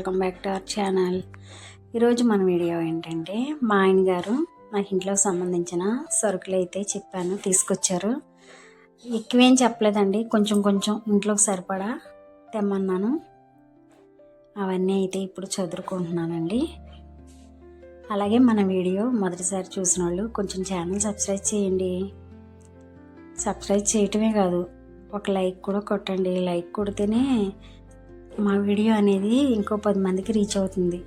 Welcome back to our channel. ఈరోజు మన video ఏంటంటే మా ఆయన గారు నాకు ఇంట్లోకి సంబంధించిన సరుకులు అయితే చెప్పాను తీసుకొచ్చారు. ఎక్కువేం చెప్పలేదండి కొంచెం కొంచెం ఇంట్లోకి సరిపడా తెమ్మన్నాను. అవన్నీ అయితే ఇప్పుడు చదువుకుంటున్నానండి అలాగే మన వీడియో మొదటిసారి చూసిన వాళ్ళు కొంచెం ఛానల్ సబ్స్క్రైబ్ చేయండి. సబ్స్క్రైబ్ చేయటమే కాదు ఒక లైక్ కూడా కొట్టండి. లైక్ కొడితేనే మా వీడియో అనేది ఇంకో పది మందికి రీచ్ అవుతుంది.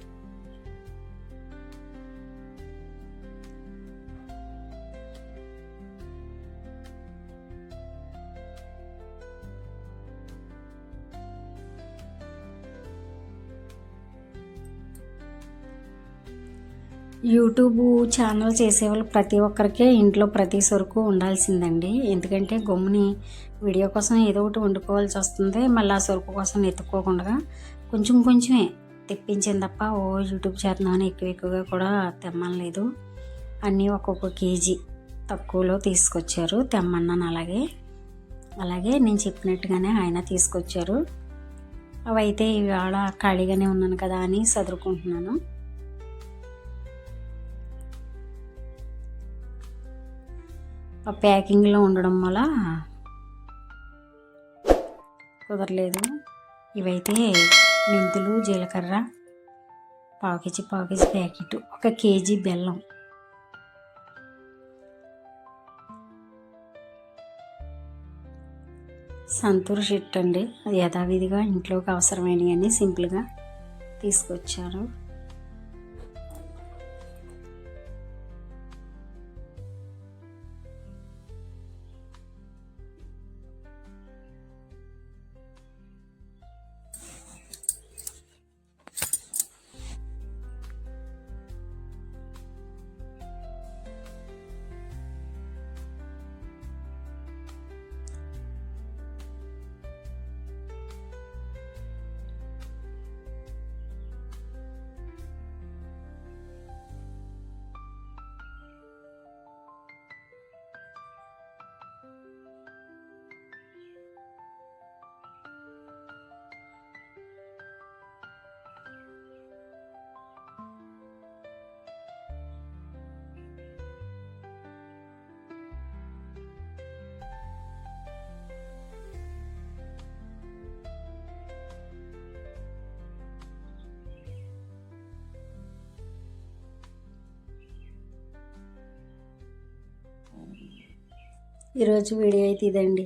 యూట్యూబ్ ఛానల్ చేసేవాళ్ళు ప్రతి ఒక్కరికే ఇంట్లో ప్రతి సరుకు ఉండాల్సిందండి. ఎందుకంటే గమ్ముని వీడియో కోసం ఏదో ఒకటి వండుకోవాల్సి వస్తుంది. మళ్ళీ ఆ సరుకు కోసం ఎత్తుక్కోకుండా కొంచెం కొంచెమే తెప్పించింది తప్ప ఓ యూట్యూబ్ చేద్దామని ఎక్కువ ఎక్కువగా కూడా తెమ్మలేదు అన్నీ ఒక్కొక్క కేజీ తక్కువలో తీసుకొచ్చారు. తెమ్మన్నాను అలాగే. అలాగే నేను చెప్పినట్టుగానే ఆయన తీసుకొచ్చారు. అవి అయితే ఇవాళ ఖాళీగానే ఉన్నాను కదా అని చదువుకుంటున్నాను ఆ ప్యాకింగ్లో ఉండడం వల్ల కుదరలేదు. ఇవైతే మెంతులు జీలకర్ర పావు కేజీ పావు కేజీ ప్యాకెట్ ఒక కేజీ బెల్లం. సంతూర్ షిట్ అండి. అది యథావిధిగా ఇంట్లోకి అవసరమైనవన్నీ సింపుల్గా తీసుకొచ్చారు. ఈరోజు వీడియో అయితే ఇదండి.